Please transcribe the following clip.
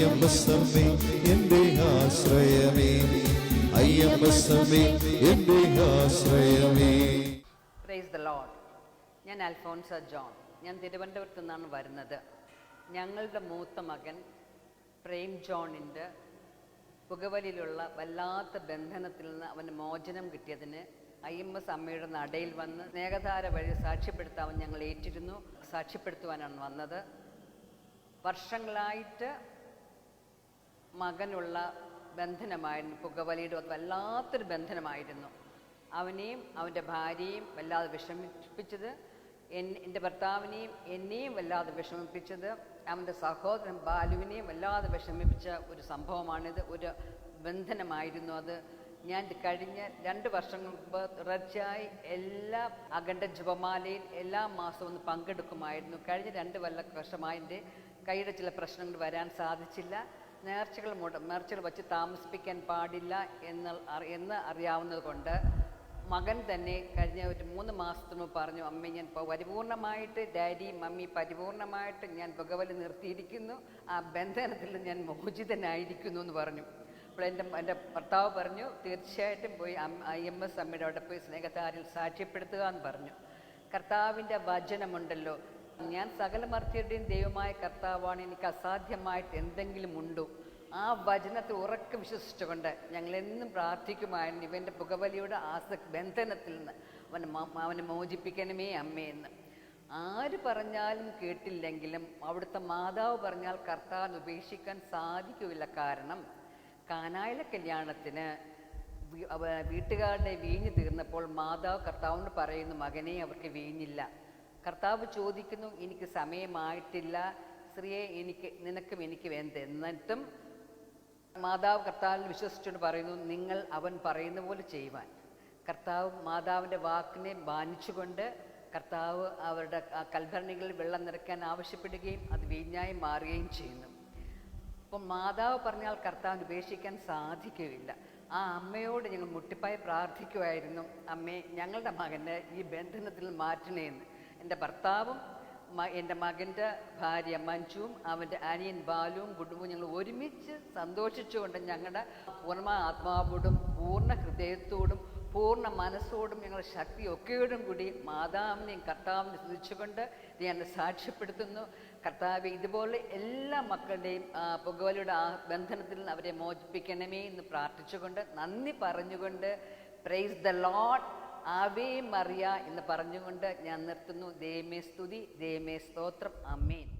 അയ്യമ്പസമ്മേ എന്റെ ആശ്രയമേ. അയ്യമ്പസമ്മേ എന്റെ ആശ്രയമേ. Price the load ഞാൻ അൽഫോൺസ ജോൺ. ഞാൻ തിരുവനന്തപുരത്ത് നിന്നാണ് വരുന്നത്. ഞങ്ങളുടെ മൂത്ത മകൻ പ്രേം ജോണിന്റെ പുകവലിയിലുള്ള വല്ലാത്ത ബന്ധനത്തിൽ നിന്ന് അവന് മോചനം കിട്ടിയതിന് ഐ എം എസ് അമ്മയുടെ നടയിൽ വന്ന് സ്നേഹധാര വഴി സാക്ഷ്യപ്പെടുത്താൻ ഞങ്ങൾ ഏറ്റിരുന്നു. സാക്ഷ്യപ്പെടുത്തുവാനാണ് വന്നത്. വർഷങ്ങളായിട്ട് മകനുള്ള ബന്ധനമായിരുന്നു പുകവലിയുടെ വല്ലാത്തൊരു ബന്ധനമായിരുന്നു. അവനെയും അവന്റെ ഭാര്യയും വല്ലാതെ വിഷമിപ്പിച്ചത് എൻ എന്റെ ഭർത്താവിനെയും എന്നെയും വല്ലാതെ വിഷമിപ്പിച്ചത് അവന്റെ സഹോദരൻ ബാലുവിനെയും വല്ലാതെ വിഷമിപ്പിച്ച ഒരു സംഭവമാണിത് ഒരു ബന്ധനമായിരുന്നു അത്. ഞാൻ കഴിഞ്ഞ രണ്ട് വർഷങ്ങൾ മുമ്പ് തുടർച്ചയായി എല്ലാ അഖണ്ഡ ജപമാലയിൽ എല്ലാ മാസവും ഒന്ന് പങ്കെടുക്കുമായിരുന്നു. കഴിഞ്ഞ രണ്ട് വല്ല വർഷമായി എന്റെ ചില പ്രശ്നങ്ങൾ വരാൻ സാധിച്ചില്ല. നേർച്ചകൾ നേർച്ചകൾ വച്ച് താമസിപ്പിക്കാൻ പാടില്ല എന്ന് എന്ന് അറിയാവുന്നത് കൊണ്ട് മകൻ തന്നെ കഴിഞ്ഞ ഒരു മൂന്ന് മാസത്തിന് പറഞ്ഞു അമ്മ ഞാൻ പരിപൂർണമായിട്ട് ഡാഡി മമ്മി പരിപൂർണമായിട്ട് ഞാൻ പുകവലി നിർത്തിയിരിക്കുന്നു. ആ ബന്ധനത്തിൽ ഞാൻ മോചിതനായിരിക്കുന്നു എന്ന് പറഞ്ഞു. അപ്പോൾ എന്റെ എന്റെ ഭർത്താവ് പറഞ്ഞു തീർച്ചയായിട്ടും പോയി എം എസ് അമ്മയുടെ അവിടെ പോയി സ്നേഹത്താരിൽ സാക്ഷ്യപ്പെടുത്തുക എന്ന് പറഞ്ഞു. കർത്താവിന്റെ വചനമുണ്ടല്ലോ ഞാൻ സകല ദൈവമായ കർത്താവാണ്. എനിക്ക് അസാധ്യമായിട്ട് എന്തെങ്കിലും ഉണ്ടോ? ആ വചനത്തെ ഉറക്കെ വിശ്വസിച്ചുകൊണ്ട് ഞങ്ങളെന്നും പ്രാർത്ഥിക്കുമായിരുന്നു. ഇവന്റെ പുകവലിയുടെ ആസ ബന്ധനത്തിൽ നിന്ന് അവനെ അവനെ മോചിപ്പിക്കണമേ അമ്മയെന്ന് ആര് പറഞ്ഞാലും കേട്ടില്ലെങ്കിലും അവിടുത്തെ മാതാവ് പറഞ്ഞാൽ കർത്താവിന് ഉപേക്ഷിക്കാൻ സാധിക്കില്ല കാരണം കാനായിലെ കല്യാണത്തിന് വീട്ടുകാരുടെ വീഞ്ഞ് തീർന്നപ്പോൾ മാതാവ് കർത്താവിനോട് പറയുന്നു മകനെ അവർക്ക് വീഞ്ഞില്ല. കർത്താവ് ചോദിക്കുന്നു എനിക്ക് സമയമായിട്ടില്ല. സ്ത്രീയെ എനിക്ക് നിനക്കും എനിക്ക് വേണ്ട എന്നിട്ടും മാതാവ് കർത്താവിൽ വിശ്വസിച്ചുകൊണ്ട് പറയുന്നു നിങ്ങൾ അവൻ പറയുന്ന പോലെ ചെയ്യുവാൻ. കർത്താവ് മാതാവിന്റെ വാക്കിനെ ബാനിച്ചുകൊണ്ട് കർത്താവ് അവരുടെ കൽഭരണികളിൽ വെള്ളം നിറയ്ക്കാൻ ആവശ്യപ്പെടുകയും അത് വീഞ്ഞായി മാറുകയും ചെയ്യുന്നു. അപ്പം മാതാവ് പറഞ്ഞാൽ കർത്താവിന് ഉപേക്ഷിക്കാൻ സാധിക്കുകയില്ല. ആ അമ്മയോട് ഞങ്ങൾ മുട്ടിപ്പായി പ്രാർത്ഥിക്കുമായിരുന്നു അമ്മേ ഞങ്ങളുടെ മകനെ ഈ ബന്ധനത്തിൽ മാറ്റണേന്ന്. എന്റെ ഭർത്താവും എന്റെ മകന്റെ ഭാര്യ മഞ്ജുവും അവന്റെ അനിയൻ ബാലുവും കുടുംബവും ഞങ്ങൾ ഒരുമിച്ച് സന്തോഷിച്ചുകൊണ്ട് ഞങ്ങളുടെ പൂർണ ആത്മാവോടും പൂർണ ഹൃദയത്തോടും പൂർണ മനസ്സോടും ഞങ്ങൾ ശക്തിയൊക്കെയോടും കൂടി മാതാവിനെയും കർത്താവിനെ സ്തുതിച്ചുകൊണ്ട് ഞാൻ സാക്ഷ്യപ്പെടുത്തുന്നു. കർത്താവ് ഇതുപോലെ എല്ലാ മക്കളുടെയും പുകവലിയുടെ ആ ബന്ധനത്തിൽ നിന്ന് അവരെ മോചിപ്പിക്കണമേ എന്ന് പ്രാർത്ഥിച്ചുകൊണ്ട് നന്ദി പറഞ്ഞുകൊണ്ട് praise the lord Ave Maria എന്ന് പറഞ്ഞുകൊണ്ട് ഞാൻ നിർത്തുന്നു. ദേമേ സ്തുതി ദേമേ സ്തോത്രം. അമ്മേൻ